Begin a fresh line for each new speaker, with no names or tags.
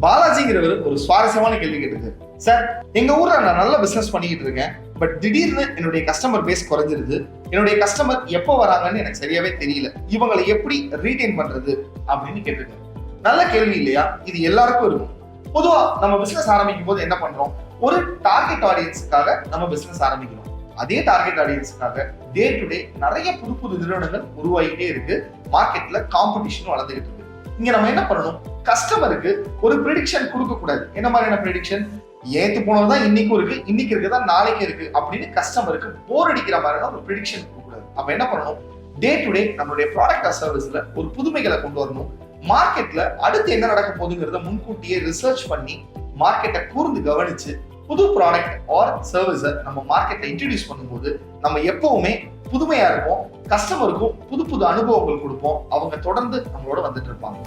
பாலாஜிங்கிறவர் ஒரு சுவாரஸ்யமான கேள்வி கேட்டது சார் எங்க ஊர்ல நான் நல்ல பிசினஸ் பண்ணிக்கிட்டு இருக்கேன் பட் திடீர்னு என்னுடைய கஸ்டமர் பேஸ் குறைஞ்சிருது. என்னுடைய கஸ்டமர் எப்போ வராங்கன்னு எனக்கு சரியாவே தெரியல. இவங்களை எப்படி ரீடைன் பண்றது அப்படின்னு கேட்டிருக்காரு. நல்ல கேள்வி இல்லையா? இது எல்லாருக்கும் இருக்கும். பொதுவா நம்ம பிசினஸ் ஆரம்பிக்கும் போது என்ன பண்றோம்? ஒரு டார்கெட் ஆடியன்ஸுக்காக நம்ம பிசினஸ் ஆரம்பிக்கிறோம். அதே டார்கெட் ஆடியன்ஸுக்காக டே டு டே நிறைய புது புது நிறுவனங்கள் உருவாகிட்டே இருக்கு. மார்க்கெட்ல காம்படிஷனும் வளர்ந்துகிட்டு இருக்கு. இங்க நம்ம என்ன பண்ணணும்? கஸ்டமருக்கு ஒரு ப்ரிடிக்ஷன் கொடுக்க கூடாது. என்ன மாதிரியான ப்ரிடிக்ஷன் ஏத்து போனதுதான் இன்னைக்கும் இருக்கு இன்னைக்கு இருக்குதா நாளைக்கு இருக்கு அப்படின்னு கஸ்டமருக்கு போர் அடிக்கிற மாதிரியான ஒரு ப்ரிடிக்ஷன் கொடுக்க கூடாது. அப்ப என்ன பண்ணணும்? டே டு டே நம்மளுடைய ப்ராடக்ட் ஆர் சர்வீஸ்ல ஒரு புதுமைகளை கொண்டு வரணும். மார்க்கெட்ல அடுத்து என்ன நடக்க போகுதுங்கிறத முன்கூட்டியே ரிசர்ச் பண்ணி மார்க்கெட்டை கூர்ந்து கவனிச்சு புது ப்ராடக்ட் ஆர் சர்வீஸை நம்ம மார்க்கெட்ல இன்ட்ரடியூஸ் பண்ணும்போது நம்ம எப்பவுமே புதுமையா இருக்கும் கஸ்டமருக்கும் புது புது அனுபவங்கள் கொடுப்போம். அவங்க தொடர்ந்து நம்மளோட வந்துட்டு இருப்பாங்க.